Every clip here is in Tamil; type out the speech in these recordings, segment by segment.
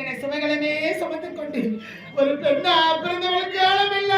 என சுமைகளமே சுமத்துக் கொண்டு ஒரு பெண்ணா பிறந்தவளுக்கு ஆழமில்லை.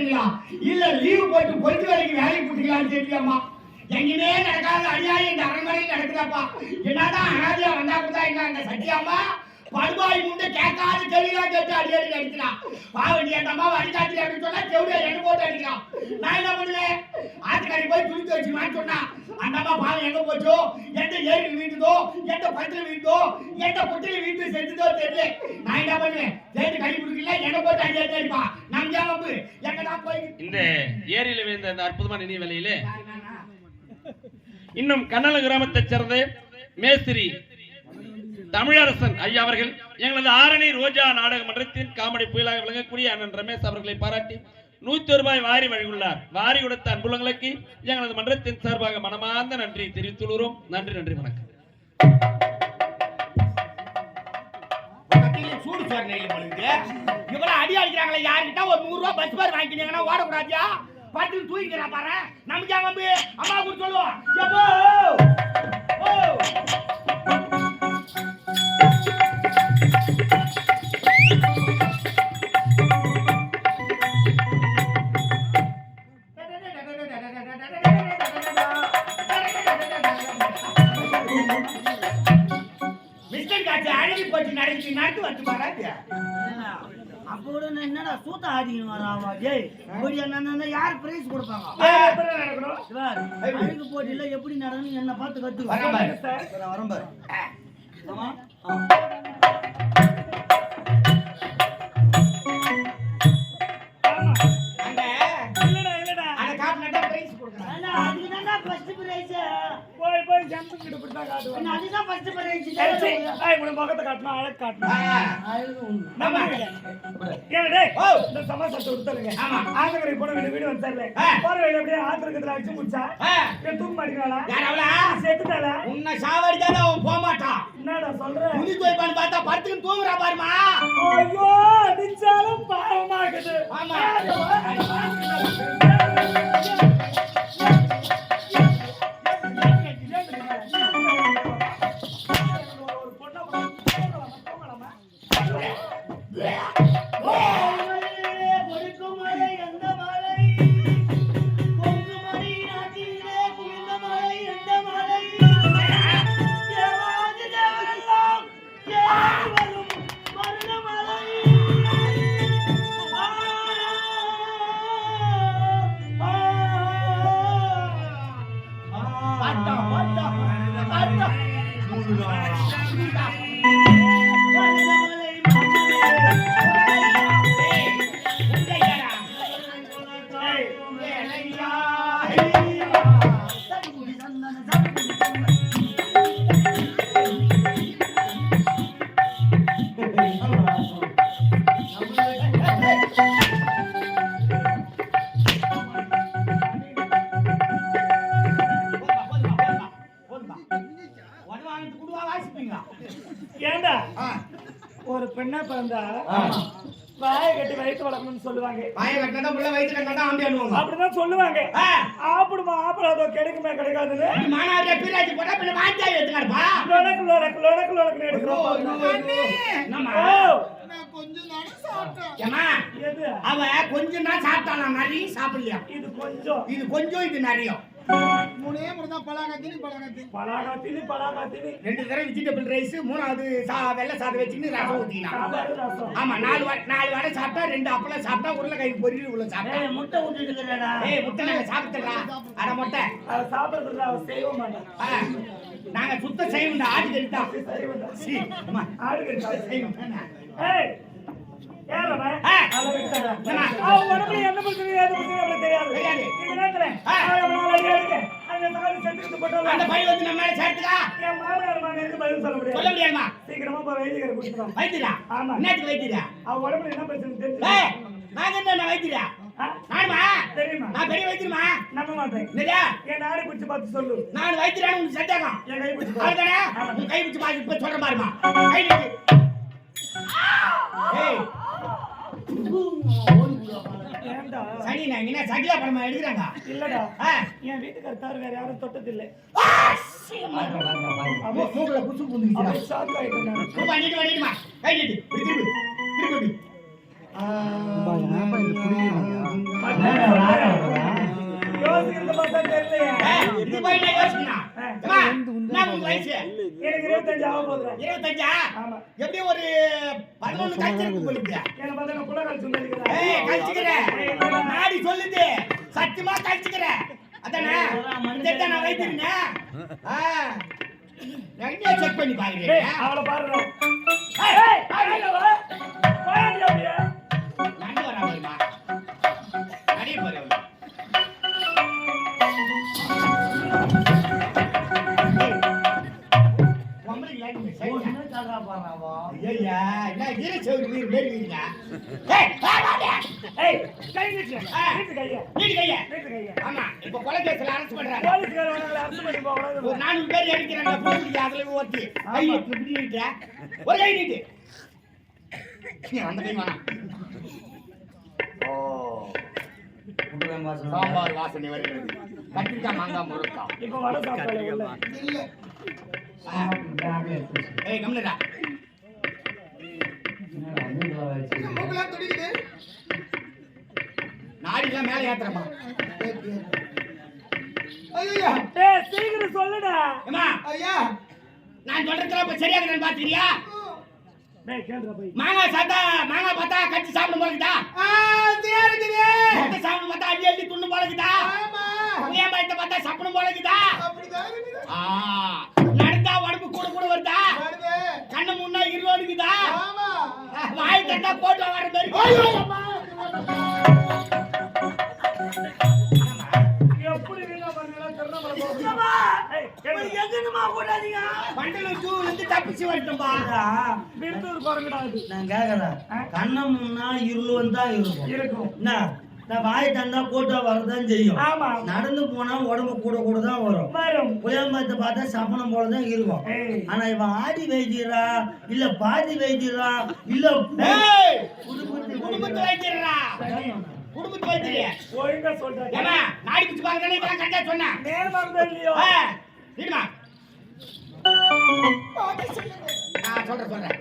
கோயிலுக்கு இல்ல லீவு போட்டு பொழுது வேலைக்கு வேலைக்கு போட்டுக்கலாம்னு தெரியலம்மா எங்கேயுமே நடக்காத அநியாயம் இந்த அரண்மனை நடக்குதாப்பா. என்னதான் அனாதியா வந்தா கூட என்ன அந்த சத்தியாம்மா படுபாய் முண்டை கேட்காத அடி அடி அடிக்கிறான் பாவண்டி அம்மா அடிக்காச்சு அப்படின்னு சொன்னா செவிடியா எண்ணெய் போட்டு அடிக்கிறான் நான் என்ன பண்ணுவேன்? ஆத்துக்காரி போய் துணித்து வச்சுமான்னு சொன்னா அம்மா பாவம் எங்க போச்சோ? எந்த ஏரியில் வீட்டுதோ? எந்த படத்துல வீட்டுதோ? எந்த குட்டில வீட்டு செத்துதோ தெரியல. நான் என்ன பண்ணுவேன்? சேர்த்து கை பிடிக்கல எண்ணெய் போட்டு அடி அடி அடிப்பான் நம்ம ஜாமப்பு எங்கடா போய் இந்த ஏரியில விழுந்த அந்த அற்புதமான நிதி வேலையிலே இன்னும் கண்ணல கிராமத்தைச் சேர்ந்த மேஸ்திரி தமிழரசன் ஐயா அவர்கள் எங்களது ஆரணி ரோஜா நாடக மன்றத்தின் காமெடி புயலாக விளங்கக்கூடிய அண்ணன் ரமேஷ் அவர்களை பாராட்டி நூத்தி ரூபாய் வாரி வழங்கியுள்ளார். வாரி கொடுத்த அன்புலங்களுக்கு எங்களது மன்றத்தின் சார்பாக மனமார்ந்த நன்றி தெரிவித்துள்ளோம் நன்றி நன்றி வணக்கம். சூடு சார் அடி அடிக்கிறாங்களே யாருக்கிட்ட ஒரு நூறு ரூபாய் பஸ் பேர் வாங்கினீங்கன்னா ஓடக்கூடாதியா? பத்து தூக்கிக்கிறா பாரு. நமக்கு அம்மா கூட சொல்லுவோம் என்ன பார்த்து வரேன் பாரு. முகத்தை காட்டணும் அழகு ஓ. இந்த சமாசத்தை ஆமா. ஆந்திரக்கரை போன வீடு வீடு வந்துடல ஆ. போற வழியில அப்படியே ஆத்திரக்கத்துல அடிச்சு முடிச்சா. என் தூக்கு அவளா? செத்துட்டாளா? உன்னை சாவடிக்காத அவன் போக மாட்டான் என்னடா சொல்ற? துணி துவைப்பான்னு பார்த்தா படுத்துன்னு தூங்குறா பாருமா. ஐயோ அடிச்சாலும் பாவமாகுது. ஆமா. Oh, அணுவாங்க. அப்படிதான் சொல்லுவாங்க. ஆப்பிடுமா ஆப்பிடாதோ கிடைக்குமே கிடைக்காதுன்னு நீ மானாவாரியா பீராஜி போட்டா பின்ன வாங்கியாய் எடுத்துக்காருப்பா. லொடக்கு லொடக்கு லொடக்கு லொடக்குன்னு எடுக்கிறோம். அவ கொஞ்சம் தான் சாப்பிட்டானா நிறைய சாப்பிடலையா? இது கொஞ்சம். இது கொஞ்சம் இது நிறைய மூணே மூணு தான் பழகத்தினி பலாகாத்தினி பலாகாத்தினி ரெண்டு தடவை வெஜிடபிள் ரைஸ் மூணாவது சா வெள்ளை சாதம் வச்சுன்னு ரசம் ஆமா நாலு வா நாலு வடை சாப்பிட்டா ரெண்டு அப்பளம் சாப்பிட்டா உருளைக்காய் பொரியல் உள்ள சாப்பிட்டா. முட்டை இருக்கிறடா. ஏய் முட்டை நாங்க சாப்பிட்டுறா அட முட்டை. அதை சாப்பிடுறதுல அவ செய்ய மாட்டான். ஆ, நாங்க சுத்த செய்வோம் ஆட்டு கறி தான் சீ, அம்மா, ஆடு கறி செய்வோம். ஏய் என்ன பிரச்சனை, தெரியாது. இந்த நேரத்துல, அந்த வந்து நம்ம மேல சேர்த்துக்கா என் மகனுக்கு பதில் சொல்ல முடியாது. சொல்ல முடியாதுமா? சீக்கிரமா போய் வைத்தியரை கூட்டிட்டு வா. வைத்தியரா? ஆமா. என்னத்துக்கு வைத்தியரா? அவன் உடம்புல என்ன பிரச்சனை ஏய் நான் என்ன வைத்தியரா? நானுமா? தெரியுமா? நான் பெரிய வைத்தியமா நம்ப மாட்டேன். என்னடா என் நாடி பிடிச்சு பார்த்து சொல்லு. நான் வைத்தியரானு உனக்கு செட்டாகும் என் கை பிடிச்சு. அதுதானே? கை பிடிச்சு பாரு இப்ப சொல்ற பாருமா. கை. நான் என்ன சகிலா படமா எடுக்கிறாங்க? இல்லடா. என் வீட்டுக்கார தவிர வேற யாரும் தொட்டதில்லை. மூ- மூக்குல குசு புந்துக்கிச்சு அவன் ஷாக் ஆயிட்டேன். யோசிக்கிறத பார்த்தா தெரியலையே. நான் யோசிக்கணும். உனக்கு வயசு? எனக்கு இருபத்தஞ்சு ஆக போகுதுடா. இருபத்தஞ்சா? ஆமா. எப்படியும் ஒரு பதினொன்று கழிச்சுக்கிறேன் நாடி சொல்லுது. சத்தியமா கழிச்சுக்கிறேன் அதானே? நான் வைத்திருந்தேன். எங்கேயோ செக் பண்ணி அவளை. நண்டு வராமல்மா நடிய போறேன் ஐயா என்ன வீர செவரு வீர் மேரி வீருங்க ஏய் வாடா ஏய், கை நீட்டு. நீட்டு கையை. நீடி கைய நீட்டு கையை. ஆமா இப்ப கொலை கேஸ்ல அரெஸ்ட் பண்றாங்க போலீஸ்காரன் உங்களை arrest பண்ணி போக கூடாது. ஒரு நானூறு பேர் அடிக்கிறாங்க போலீஸ் அதுல ஒருத்தி கை இப்படி நீட்ட ஒரு கை நீட்டு நீ அந்த கை வேணாம் சாம்பார் வாசனை வருகிறது கத்திரிக்காய் மாங்காய் முருக்காய் இப்ப வடை சாப்பிடல. இல்ல ஏய் கம்னடா மூக்கெல்லாம் துடிக்குது. நாடிலாம் மேலே ஏத்துறமா ஐயா ஏய், சீக்கிரம் சொல்லுடா. ஏமா ஐயா. நான் சொல்றதுல இப்ப சரியா இருக்கேன்னு பாத்துக்கிறியா. மாங்காய் சாத்தா மாங்காய் பார்த்தா கட்டி சாப்பிடும் போலக்குதா நான் கேக்குறேன் கண்ணம்னா இருளுவன் தான் இருக்கும். இருக்கும். என்ன? நான் வாய் தந்தா கூட்டம் வரதான் செய்யும். நடந்து போனா உடம்பு கூட கூட தான் வரும். பார்த்தா சப்பனம் போல தான் இருக்கும். ஆனா இவன் ஆடி வைத்தியரா? இல்ல பாதி வைத்தியரா? இல்ல குடும்பத்து வைத்தியரா? குடும்பத்து வைத்தியரே. ஒழுங்கா. ஏமா நாடி இப்ப கரெக்டா இல்லையோ? சொல்றேன் சொல்றேன்.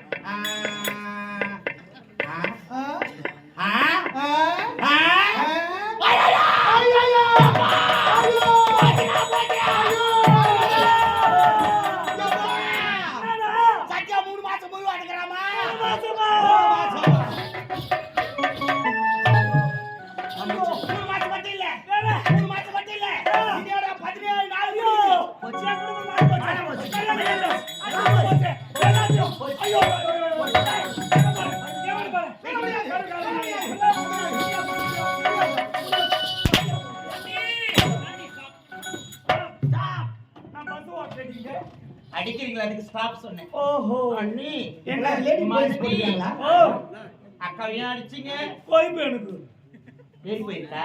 பேர் போயிருக்கா?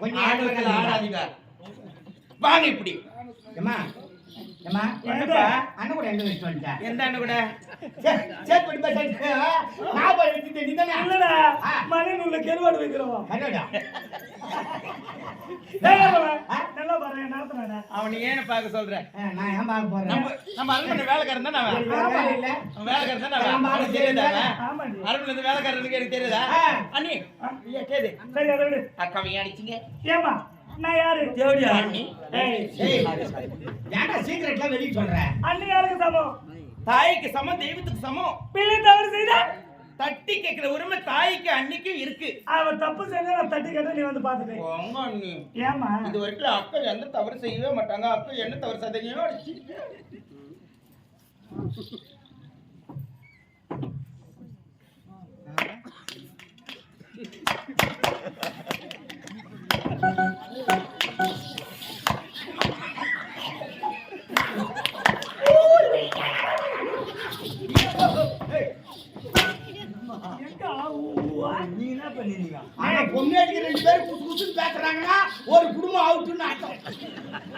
கொஞ்சம் ஆடாதீங்க வாங்க இப்படி ஏமா? அண்ணன் கூட எங்க வச்சு வந்துட்டேன் எந்த அண்ணன் கூட சேத் பண்ணி பேசிட்டு நான் போய் எடுத்துட்டு நீ தானே? இல்லடா ஆ. மலையில கருவாடு நல்லா பாரு அவனை ஏன்னு பார்க்க சொல்ற? நான் ஏன் பார்க்க போறேன்? நம்ம நம்ம அரண்மனை வேலைக்காரன் தான் அவன்? வேலை இல்ல அவன் வேலைக்காரன் தான் அவன்? ஆமா, அவனுக்கு தெரியாதா அரண்மனை இருந்து வேலைக்காரனுக்கு எனக்கு தெரியாதா. அண்ணி கேது சரி அதை விடு. அக்காவையும் அடிச்சீங்க? ஏமா நான் யாரு? தேவடியா ஏன்டா சீக்கிரட்லாம் வெளிய சொல்ற? அண்ணி யாருக்கு சமம்? தாய்க்கு சமம் தெய்வத்துக்கு சமம். பிள்ளை தவறு செய்தா? தட்டி கேட்கிற உரிமை தாய்க்கு அன்னிக்கும் இருக்கு. அவன் தப்பு செஞ்சா நான் தட்டி கேட்ட நீ வந்து பாத்துட்டேன் போங்க அண்ணி. ஏமா இது வரைக்கும் அக்கா எந்த தவறு செய்யவே மாட்டாங்க. அக்கா என்ன தவறு செய்தீங்களோ அடிச்சு எங்க ஆவுவா? நீ என்ன பண்ணிருக்க ஆனா பொண்ணேட்டுக்கு ரெண்டு பேரும் குசு குசுன்னு பேசுறாங்கன்னா ஒரு குடும்பம் அவுட்டுன்னு அர்த்தம்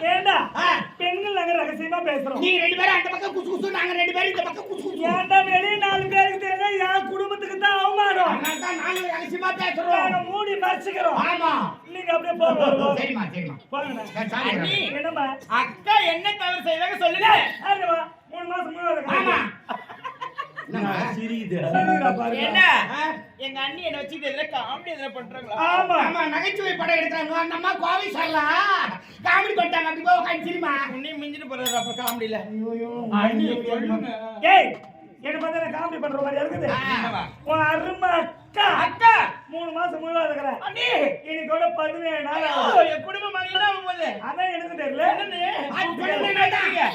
ஏண்டா ஆ, பெண்கள் நாங்க ரகசியமா பேசுறோம் நீங்க ரெண்டு பேரும் அந்த பக்கம் குசு குசு நாங்க ரெண்டு பேரும் இந்த பக்கம் குசு குசு ஏன்டா வெளிய நாலு பேருக்கு தெரிஞ்சா என் குடும்பத்துக்கு தான் அவமானம் அதனால தான் நாங்களும் ரகசியமா பேசுறோம் நாங்க மூடி மறைச்சுக்கிறோம் ஆமா நீங்க அப்படியே போங்க வருவோம். சரிம்மா சரிம்மா போங்கண்ணா. சரி, சாரி அண்ணி. என்னம்மா அக்கா என்ன தவறு செய்தாங்க சொல்லுங்க ஆமா மூணு மாசம் மூணு ஆமா என்னம்மா? சிரிக்குது சரிடா பாருங்க என்ன ஆ? எங்க அண்ணி என்ன வச்சு இதுல காமெடி எதுல பண்றாங்களா ஆமா ஆமா எடுக்கிறாங்க அந்த அம்மா கோவை சார்லாம் காமெடி பண்ணிட்டாங்க. அப்படி போய் உட்காந்து சிரிமா உன்னையும் மிஞ்சிட்டு போறாரு அப்ப காமெடியில ஏய் என்ன பார்த்தா காமெடி பண்ற மாதிரி இருக்குது? உன் அருமை அக்கா. அக்கா. மூணு மாசம் முழுவா இருக்கிற. அண்ணி. இன்னைக்கோட பதினேழு நாள். என் குடும்பம் அதான் எனக்கு தெரியல.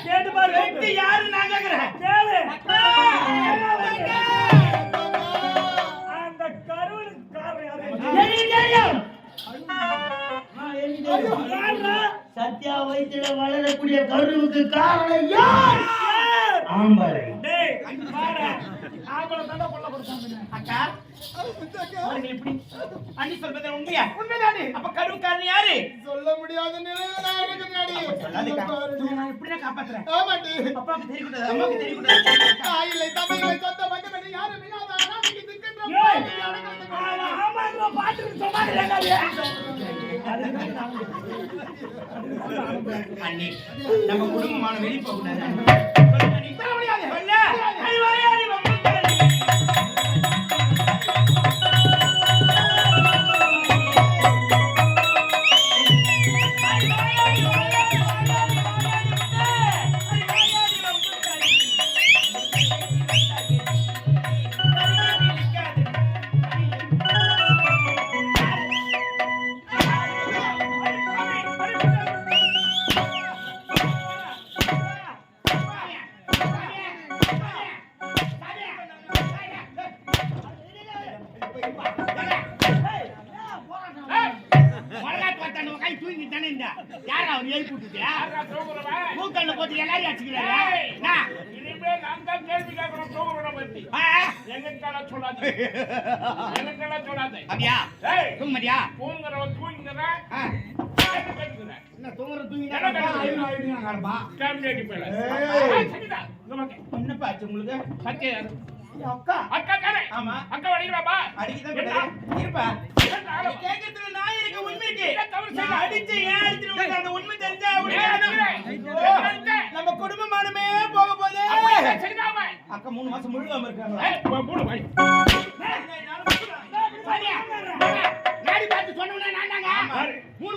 கேட்டு பாரு. யாரு நான் கேக்குறேன்? கேளு! அந்த கருவனுக்கு காரணம் தெரியும். சத்யா வயிற்றுல வளரக்கூடிய கருவுக்கு காரணம் யார்? ஆம்பளை. அக்கா பாருங்க இப்படி அண்ணி சொல்றது உண்மையா? உண்மைதானே. அப்ப கருவுக்காரன் யாரு? சொல்ல முடியாத நிலையில நான். நான் நான் காப்பாத்துறேன். அப்பாவுக்கு தெரியக்கூடாது அம்மாவுக்கு தெரியக்கூடாது சொந்த யாரும் இல்லாத அனாதைக்கு திக்கின்ற ஏய், பாவியை அடக்கிறதுக்கு அவன் ஆமான்றா, பாத்துட்டு சொன்னாங்க அண்ணி நம்ம குடும்பமான வெளிய கூடாது போட்டு எல்லாரையும் அடிச்சுக்கிறாரு? இனிமே நான் தான் கேள்வி பத்தி சொல்லாது. சொல்லாது. அப்படியா? ஏய்! தூங்குமதியா தூங்குறவன் தூங்குறேன் என்ன தூங்குற தூங்கினா என்னப்பா ஆச்சு உங்களுக்கு? அக்கா. அக்கா தானே? ஆமா. அக்கா வடிக்கிறாப்பா அடிக்குதான். இருப்பா. கேட்கறதுல நான் இருக்க உண்மை இருக்கு? நான் அடிச்ச ஏன் உங்களுக்கு அந்த உண்மை தெரிஞ்சா? நம்ம குடும்பமானமே போக போதே அக்கா மூணு மாசம் முழுகாம இருக்காங்க. மூணு? நாடி பார்த்து சொன்னவனே நான் தாங்க. மூணு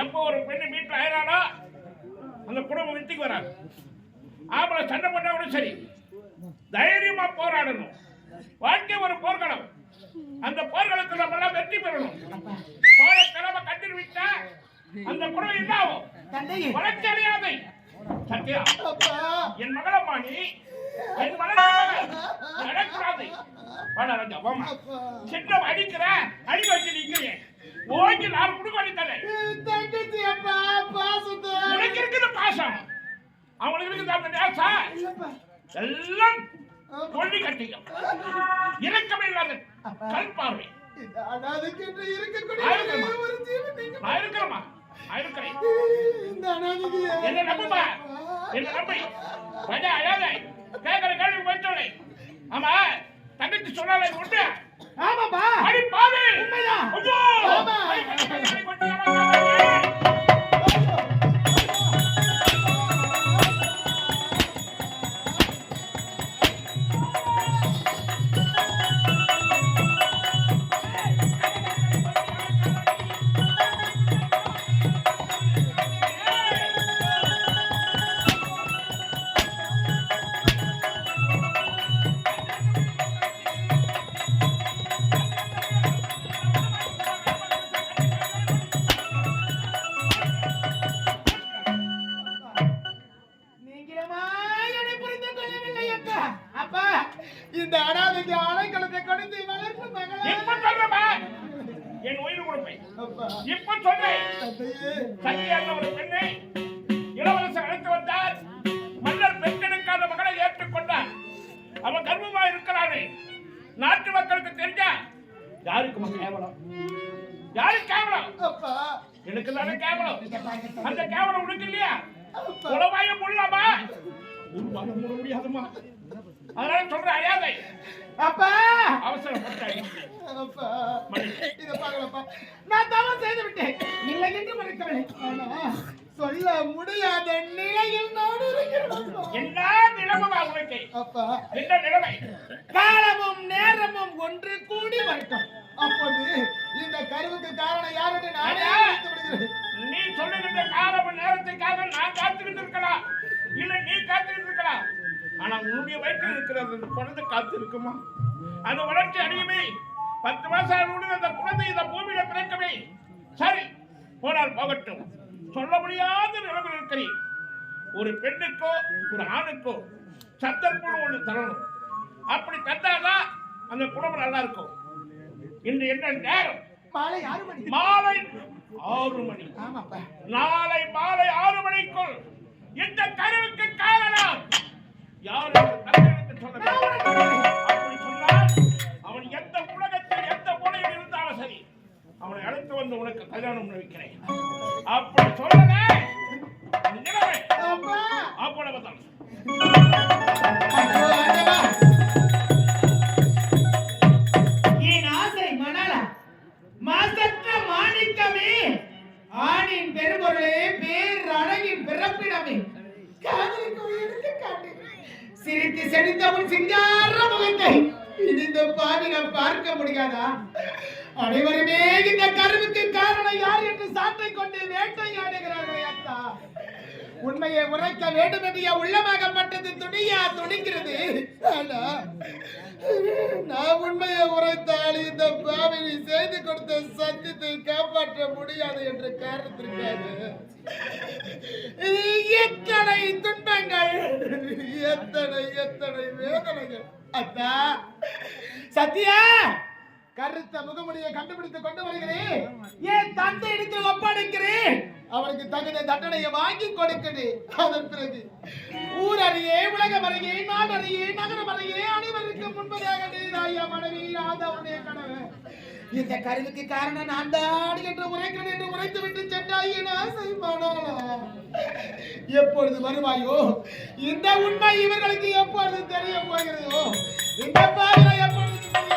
எப்போ ஒரு பெண்ணு வீட்டுல ஆயிரானோ அந்த குடும்பம் வித்துக்கு வராது. ஆம்பளை சண்டை பண்ணாலும் சரி. தைரியமா போராடணும். வாழ்க்கை ஒரு போர்க்களம். அந்த போர்க்களத்தில் நம்ம எல்லாம் வெற்றி பெறணும். போற கிழமை கண்டிரு விட்டா அந்த குடும்பம் தந்தையே. வளர்ச்சி அடையாதை சத்யா என் மகளம்மா நீ என் மகள் நடக்கூடாது வாடா ராஜா வாமா. அடிக்கிற அடி வச்சு நிக்கிறேன். ஓங்கி நான் குடுக்க அடித்தலை. தங்கச்சி அப்பா, பாசத்தை. உனக்கு இருக்குது பாசம். அவங்களுக்கு இருக்குது அந்த நேசம் எல்லாம் கொள்ளி கட்டியும் இறக்கமே இல்லாத கல் பார்வை நான் இருக்கிறேன். என்ன நம்புமா? என்ன நம்பி. அழாத. கேட்கிற கேள்வி போயிட்டோனே ஆமா தங்கச்சி சொன்னாலே உண்டு. ஆமாப்பா அடி பாவி உண்மைதான். ஆமா. சொல்ற அந்த குழந்தை காத்து இருக்குமா அது வளர்ச்சி அடையுமே. பத்து மாசம் ஆனவுடன் அந்த குழந்தை இந்த பூமியில பிறக்கவே. சரி போனால் போகட்டும். சொல்ல முடியாத நிலைமையில் இருக்கிறேன். ஒரு பெண்ணுக்கோ ஒரு ஆணுக்கோ சந்தர்ப்பம் ஒன்று தரணும். அப்படி தந்தாதான் அந்த குடும்பம் நல்லா இருக்கும். இன்று என்ன நேரம்? மாலை ஆறு மணி. மாலை ஆறு மணி. நாளை மாலை ஆறு மணிக்குள் இந்த கருவுக்கு காரணம் யார் என்று தங்களுக்கு சொல்ல. அப்படி சொன்னால் அவன் எந்த உலகத்தில் எந்த மூலையில் இருந்தாலும் சரி அவனை அழைத்து வந்து உனக்கு கல்யாணம் வைக்கிறேன் அப்படி அப்பா அவ்வளவுதான். என் ஆசை மணல மாசற்ற மாணிக்கமே ஆணின் பெரும்பொருளே பேர் அழகின் பிறப்பிடமே காதலுக்கு. சிரித்து செழித்த உன் சிங்கார முகத்தை இனி இந்த பார்க்க முடியாதா? அனைவருமே இந்த கருவுக்கு காரணம் யார் என்று சாட்டை கொண்டு வேட்டையாடுகிறார்கள் அத்தா. உண்மையை உரைக்க வேண்டும் என்று உள்ளமாகப்பட்டது துணியா துணிக்கிறது. ஆனா, நான் உண்மையை உரைத்தால் இந்த பாவினி செய்து கொடுத்த சத்தியத்தை காப்பாற்ற முடியாது என்ற காரணத்திற்காக. எத்தனை துன்பங்கள்? எத்தனை எத்தனை வேதனைகள்? அத்தா சத்யா கருத்த முகமுடியை கண்டுபிடித்து கொண்டு வருகிறேன். ஏன் தந்தை எடுத்து ஒப்படைக்கிறேன்? அவனுக்கு தகுந்த தண்டனையை வாங்கி கொடுக்கிறேன் அதன் பிறகு ஊர் அறியே உலகம் அறியே நாடு அறியே நகரம் அறியே அனைவருக்கு முன்பதாக நீராயா மனைவி ஆதவனுடைய கணவன் இந்த கருவுக்கு காரணம் நான் தான் என்று உரைக்கிறேன் என்று உரைத்து விட்டு சென்றாய் என் எப்பொழுது வருவாயோ? இந்த உண்மை இவர்களுக்கு எப்பொழுது தெரிய போகிறதோ? இந்த பாவிலை எப்பொழுது தெரிய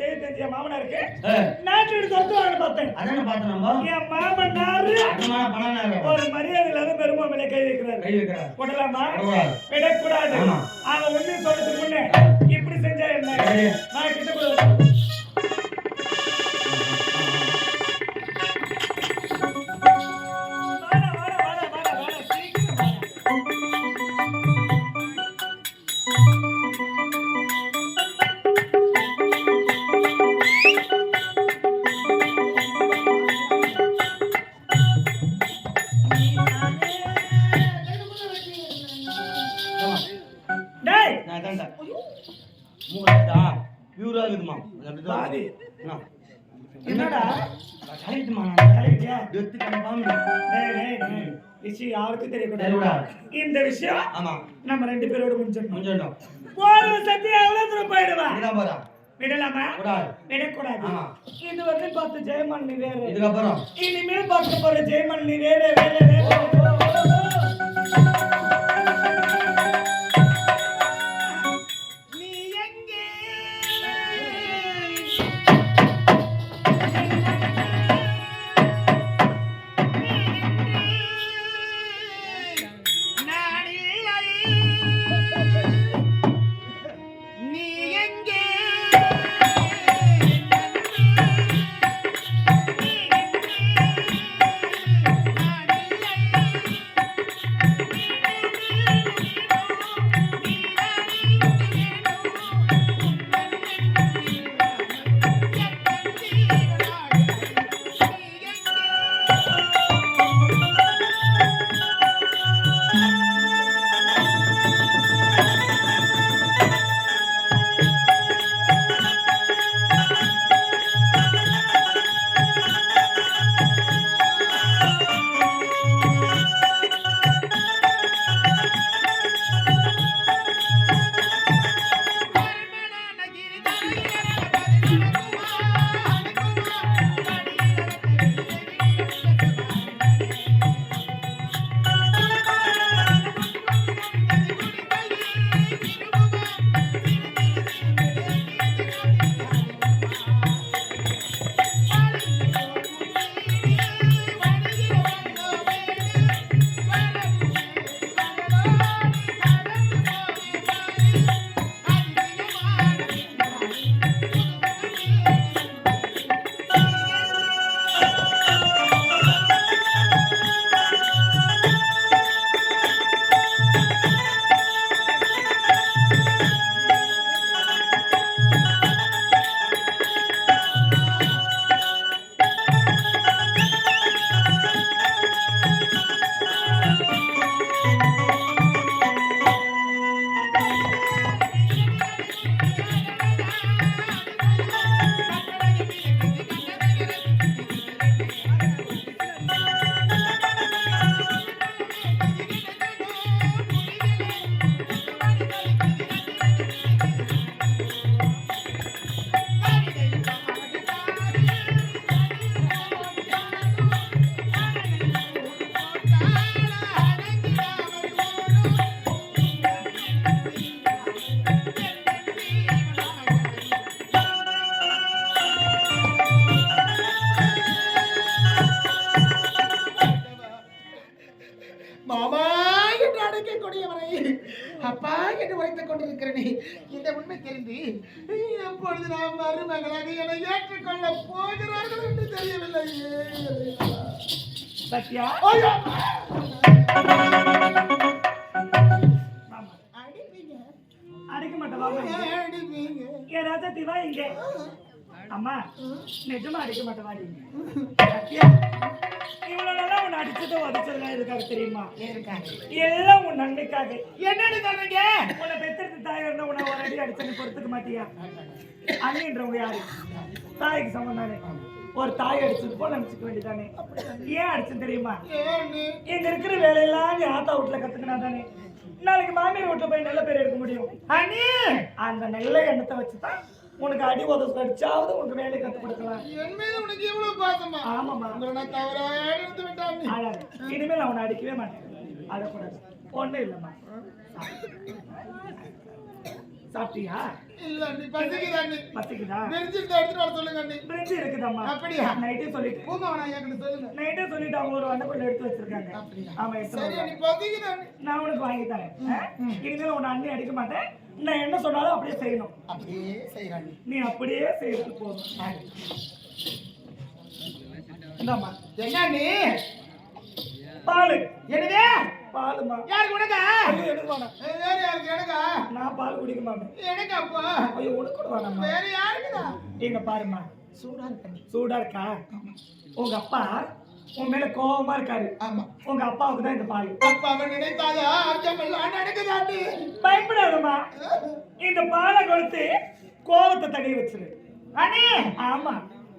செய்தி தெரிஞ்ச மாமனாருக்கு நாட்டு துரத்துவாங்க பார்த்தேன். அதானே நம்ம என் மாமனாரு நேரம் ஒரு மரியாதை இல்லாத பெருமை மேலே கை வைக்கிறாரு. கை வைக்கிறார். விடலாமா விடக்கூடாது. அவன் ஒண்ணு சொல்றதுக்கு முன்னே இப்படி செஞ்சா என்ன. நான் கிட்ட என்னடா? கன்ஃபார்ம். விஷயம் யாருக்கும் தெரியக்கூடாது. இந்த விஷயம் ஆமா. நம்ம ரெண்டு பேரோட முடிஞ்சிடணும். முடிஞ்சிடணும். போறது சத்தியா எவ்வளவு தூரம் போயிடுவா? விடலாமா கூடாது விடக்கூடாது. இது வந்து பார்த்து ஜெயமன் நீ வேற. இதுக்கப்புறம்? இனிமேல் பார்க்க போற ஜெயமன் நீ வேற வேற. வேற எப்பொழுது நாம் மருமகளாக என ஏற்றுக்கொள்ள போகிறார்கள் என்று தெரியவில்லை சத்யா. அடிக்க மாட்டேன் வாமா இங்க. அடிப்பீங்க. ஏ ராஜாத்தி வா இங்க அம்மா நிஜமா அடிக்க சத்யா இவ்வளவு நாளா உன்னை அடிச்சதோ உதச்சதெல்லாம் எதுக்காக தெரியுமா? எல்லாம் உன் நன்மைக்காக. என்னடி சொல்றீங்க? உன்னை பெத்திருக்க தாய் இருந்தா உன்னை ஒரு அடி அடிச்சு பொறுத்துக்க மாட்டியா? அண்ணின்றவங்க யாரு? தாய்க்கு சமம் தானே. ஒரு தாய் அடிச்சது போல நினைச்சுக்க வேண்டியதானே ஏன் அடிச்சேன் தெரியுமா? இங்க இருக்கிற வேலையெல்லாம் நீ ஆத்தா வீட்டுல கத்துக்கினா தானே. நாளைக்கு மாமியார் வீட்டுல போய் நல்ல பேர் எடுக்க முடியும். அண்ணி அந்த நல்ல எண்ணத்தை வச்சுதான் உனக்கு அடி உதவு அடிச்சாவது உனக்கு வேலை கத்து கொடுக்கலாம். என் மீது உனக்கு இவ்வளவு பாசமா? ஆமாம்மா. உங்களை நான் தவறா எடுத்து. அழாத. இனிமேல் உன்னை அடிக்கவே மாட்டேன். அழக்கூடாது. ஒண்ணும் இல்லம்மா. சாப்பிட்டியா? இல்ல நீ பசிக்குதா நீ பசிக்குதா? நெரிஞ்சிட்டு எடுத்துட்டு வர சொல்லுங்க அண்ணி. பிரிஞ்சு இருக்குதம்மா. அப்படியா? நைட்டே சொல்லிட்டு பூங்க வேணா என்கிட்ட சொல்லுங்க. நைட்டே சொல்லிட்டு அவங்க ஒரு வண்டக்குள்ள எடுத்து வச்சிருக்காங்க? ஆமா சரி. நீ பசிக்குதா நீ நான் உனக்கு வாங்கி தரேன்? இனிமேல் உன்னை அண்ணி அடிக்க மாட்டேன். நான் என்ன சொன்னாலும் அப்படியே செய்யணும். அப்படியே செய்யறான் நீ நீ அப்படியே செய்யறது போதும். இந்தாம்மா. என்ன நீ பாலு. என்னதே? பாலுமா. யாருக்கு உனக்கா? ஐயோ எனக்கு வேணாம். வேற யாருக்கு எனக்கா? நான் பால் குடிக்க மாட்டேன் எனக்கு அப்பா? ஐயோ உனக்கு கூட வேணாம்மா வேற யாருக்குதா இங்க பாருமா சூடா இருக்கா சூடா இருக்கா? உங்க அப்பா உன் மேல கோவமா இருக்காரு. ஆமா. உங்க அப்பாவுக்கு தான் இந்த பால். அப்ப அவன் நினைத்தாதா அர்த்தமெல்லாம் நடக்குதா நீ பயப்படாதம்மா. இந்த பாலை கொடுத்து கோவத்தை தடவி வச்சிரு. அண்ணே. ஆமா.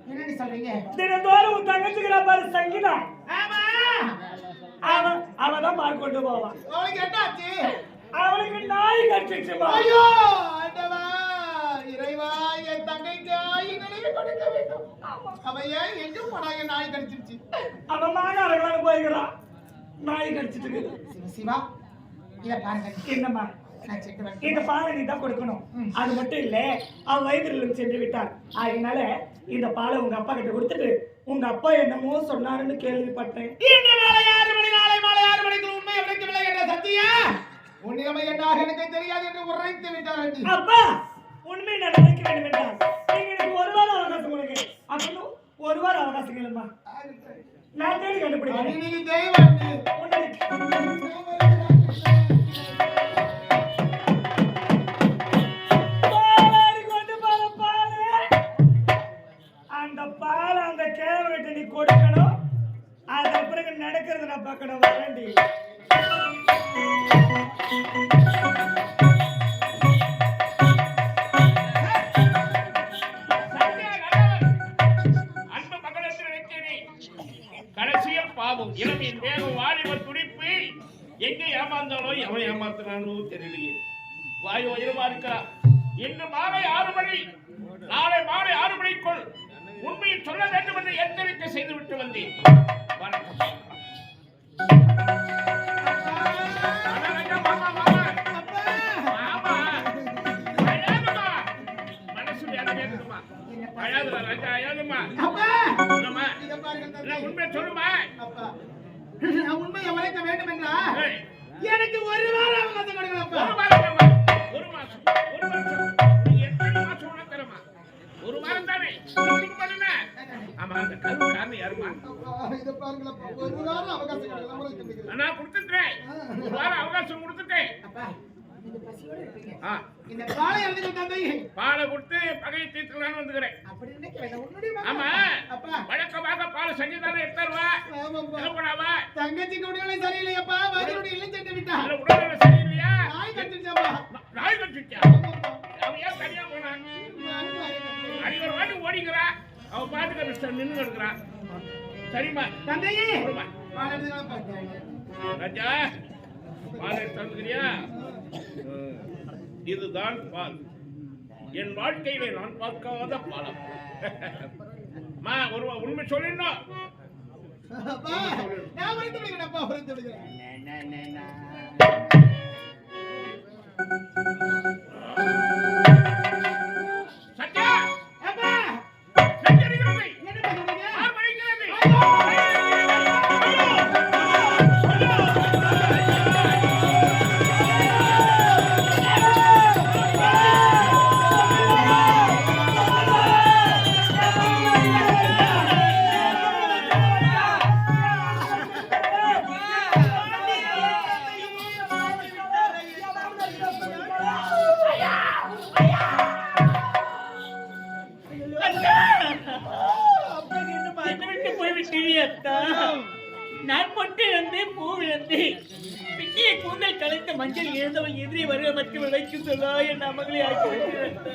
என்னடி சொல்றீங்க? தினந்தோறும் உன் தங்கச்சிக்கிறா பாரு சங்கீதா. ஆமா. அவன் அவன் தான் மார்க் கொண்டு போவான். அவளுக்கு என்ன ஆச்சு அவளுக்கு நாய் கடிச்சிச்சுமா ஐயோ ஆண்டவா இறைவா என் தங்கைக்கு ஆயினே கொடுக்க வேண்டும். அவ ஏன் எங்க போனா என் நாய் கடிச்சிருச்சு? அவன் மாநாடுகளாக போய்கிறான் நாய் கடிச்சிட்டு இருக்குது. சிவ சிவா இத பாருங்க. என்னம்மா இந்த பாலை நீ தான் கொடுக்கணும். அது மட்டும் இல்ல அவன் வயிற்றில் சென்று விட்டார் அதனால இந்த பாலை உங்க அப்பா கிட்ட கொடுத்துட்டு உங்க அப்பா என்னமோ சொன்னாருன்னு கேள்விப்பட்டேன் இன்று மாலை ஆறு மணி நாளை மாலை ஆறு விளக்கவில்லை என்ற சத்தியா? உன் நிலைமை என்னாக எனக்கு தெரியாது என்று உரைத்து விட்டார் அப்பா உண்மை நடக்க வேண்டும் என்றால் நீங்க எனக்கு ஒரு வாரம் அவகாசம் கொடுங்க அப்படின்னு ஒரு வாரம் அவகாசம் கேளுமா நான் தேடி கண்டுபிடிக்கிறேன். நீ தெய்வம் அண்டி. உன்னை- பாலாடி கொண்டு போற பாலு. அந்த பால் அந்த கேவகிட்ட நீ கொடுக்கணும். அது பிறகு நடக்கிறது நான் பார்க்கணும். வரண்டி சத்யா நல்லவன். அன்பு கடைசியில் பாவம் இளமையின் வேகம் வாலிப துடிப்பு எங்கே ஏமாந்தாலோ எவன் ஏமாத்தினானோ தெரியலையே வாயு உயரமா இருக்கிறார் இன்று மாலை ஆறு மணி நாளை மாலை ஆறு மணிக்குள் உண்மையை சொல்ல வேண்டும் என்று எச்சரிக்கை செய்துவிட்டு வந்தேன் வணக்கம் அழாதுமா அப்பா! சொல்லுமா? இத பாருங்க தந்தை. உண்மை சொல்லுமா? அப்பா. நான் உண்மையை உரைக்க வேண்டும் என்றா? எனக்கு ஒரு வாரம் அவகாசம் கொடுங்களப்பா ஒரு மாசம் தாம்மா. ஒரு மாசம் ஒரு மாசம் நீ எத்தனை மாசம் வேணா தரமா? ஒரு வாரம் தானே. ஒண்ணுக்கு பண்ணுன. ஆமா அந்த கருவு காரணம் யாருமா இத பாருங்களப்பா ஒரு வாரம் அவகாசம் கொடுங்க உரைக்க முடியாது நான் கொடுத்துட்டேன். ஒரு வாரம் அவகாசம் கொடுத்துட்டேன். அப்பா இந்த பாலை எழுதி தந்தை பாலை கொடுத்து பகையை தீர்த்துக்கலான்னு வந்துக்கிறேன். ஆமா. அப்பா. வழக்கமாக பாலை சங்கீதான எடுத்தாருவா போனாவா? தங்கச்சிக்கு உடல்நிலை சரியில்லையப்பா. வயிறுடைய இல்லை சென்று விட்டா. உடல்நிலை சரியில்லையா? நாய் கட்டிருச்சாப்பா நாய் கட்டிச்சா அவன் ஏன் தனியா போனான் அடி ஒரு வாட்டி ஓடிக்கிறா. அவ பாட்டுக்கு மிஸ்டர் நின்று சரிம்மா. தந்தையே ராஜா பால் எடுத்து வந்துக்கிறியா இதுதான் பால். என் வாழ்க்கையிலே நான் பார்க்காத பாலம். மா ஒரு உண்மை நான் உரைத்து விடுகிறேன் உரைத்து விடுகிறேன்.